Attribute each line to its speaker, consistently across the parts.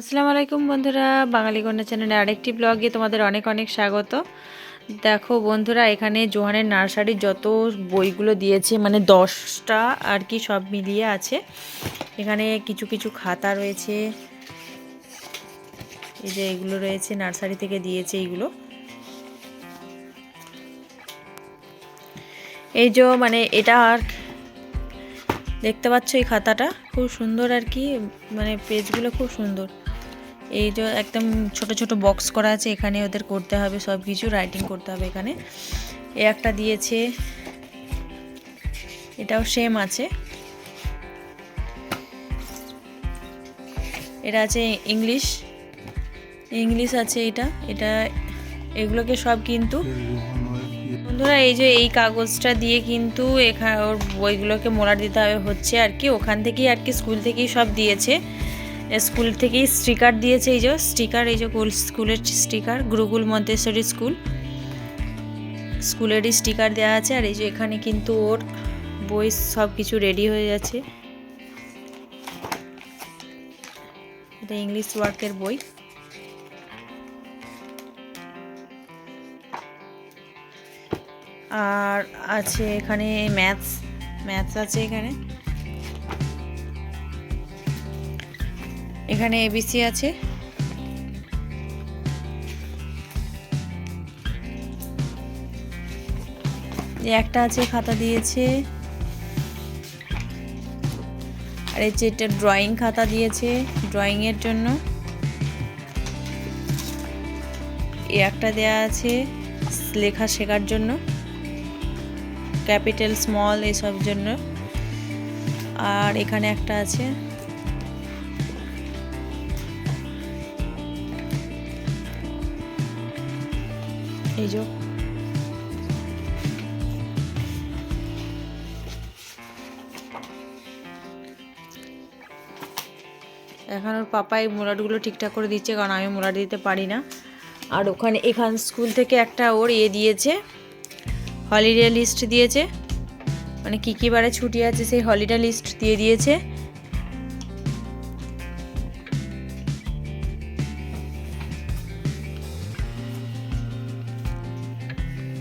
Speaker 1: আসসালামু আলাইকুম বন্ধুরা, বাঙালি কন্যা চ্যানেলে আরেকটি ব্লগে তোমাদের অনেক অনেক স্বাগত। দেখো বন্ধুরা, এখানে জোহানের নার্সারির যত বইগুলো দিয়েছে মানে দশটা আর কি সব মিলিয়ে আছে। এখানে কিছু কিছু খাতা রয়েছে। এই যে এগুলো রয়েছে, নার্সারি থেকে দিয়েছে এইগুলো। এই যে মানে এটা আর দেখতে পাচ্ছ এই খাতাটা? খুব সুন্দর আর কি মানে পেজগুলো খুব সুন্দর। এই যে একদম ছোট ছোট বক্স করা আছে, এখানে ওদের করতে হবে সব কিছু রাইটিং করতে হবে এখানে। এ একটা দিয়েছে, এটাও সেম আছে। এটা আছে ইংলিশ ইংলিশ আছে এটা এটা, এগুলোকে সব কিন্তু বন্ধুরা, এই যে এই কাগজটা দিয়ে কিন্তু এখানে ওর বইগুলোকে মোড়ার দিতে হবে হচ্ছে আর কি। ওখান থেকেই আর কি, স্কুল থেকেই সব দিয়েছে। স্কুল থেকেই স্টিকার দিয়েছে এই যে, স্টিকার, এই যে স্কুলের স্টিকার, গুরুকুল মন্তেশ্বরী স্কুল। স্কুলেরই স্টিকার দেওয়া আছে আর এই যে এখানে কিন্তু ওর বই সব কিছু রেডি হয়ে যাচ্ছে। এটা ইংলিশ ওয়ার্কের বই। আর আছে এখানে ম্যাথস ম্যাথস আছে এখানে। এখানে এবিসি আছে। একটা আছে, খাতা দিয়েছে। আর এই যে এটা ড্রয়িং খাতা দিয়েছে ড্রয়িং এর জন্য। এই একটা দেয়া আছে, লেখা শেখার জন্য। ক্যাপিটাল, স্মল এসব জন্য। আর এখানে একটা আছে। এই যে। এখন ওর পাপা এই মোলাটগুলো ঠিকঠাক করে দিচ্ছে, কারণ আমি মোলাট দিতে পারি না। আর ওখানে এখান স্কুল থেকে একটা ওর ইয়ে দিয়েছে, হলিডে লিস্ট দিয়েছে। মানে কী কী বারে ছুটি আছে সেই হলিডে লিস্ট দিয়ে দিয়েছে।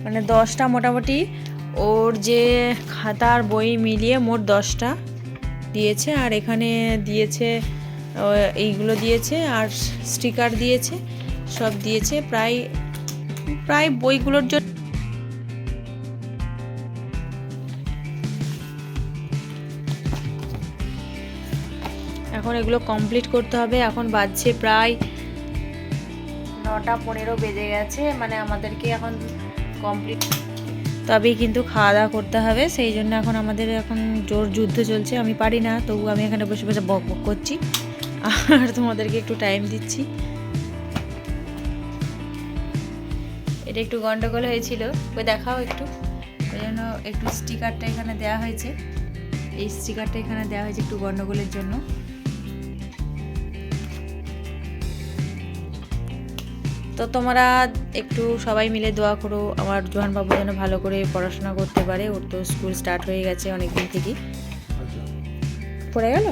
Speaker 1: মানে দশটা মোটামুটি। ওর যে খাতার বই মিলিয়ে মোট দশটা দিয়েছে, আর এখানে দিয়েছে এইগুলো দিয়েছে, আর স্টিকার দিয়েছে, সব দিয়েছে। প্রায় প্রায় বইগুলোর জন্য এখন এগুলো কমপ্লিট করতে হবে। এখন বাজছে প্রায় নটা পনেরো বেজে গেছে। মানে আমাদেরকে এখন কমপ্লিট তবেই কিন্তু খাওয়া দাওয়া করতে হবে, সেই জন্য এখন আমাদের এখন জোর যুদ্ধ চলছে। আমি পারি না, তবু আমি এখানে বসে বসে বক বক করছি। আর তোমাদেরকে একটু টাইম দিচ্ছি। এটা একটু গন্ডগোল হয়েছিল, ওই দেখাও একটু। ওই জন্য একটু স্টিকারটা এখানে দেওয়া হয়েছে। এই স্টিকারটা এখানে দেওয়া হয়েছে একটু গন্ডগোলের জন্য। তো তোমরা একটু সবাই মিলে দোয়া করো, আমার জোহান বাবু যেন ভালো করে পড়াশোনা করতে পারে, ওর তো স্কুল স্টার্ট হয়ে গেছে অনেক দিন থেকেই। পড়ে গেল?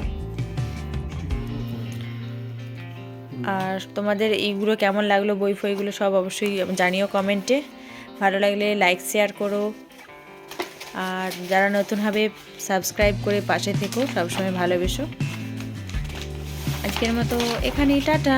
Speaker 1: আর তোমাদের এইগুলো কেমন লাগল, বই ফইগুলো সব অবশ্যই জানিও কমেন্টে। ভালো লাগলে লাইক শেয়ার করো। আর যারা নতুন হবে সাবস্ক্রাইব করে পাশে থেকো, সবসময় ভালোবেসো। আজকের মতো এখানেই, টাটা।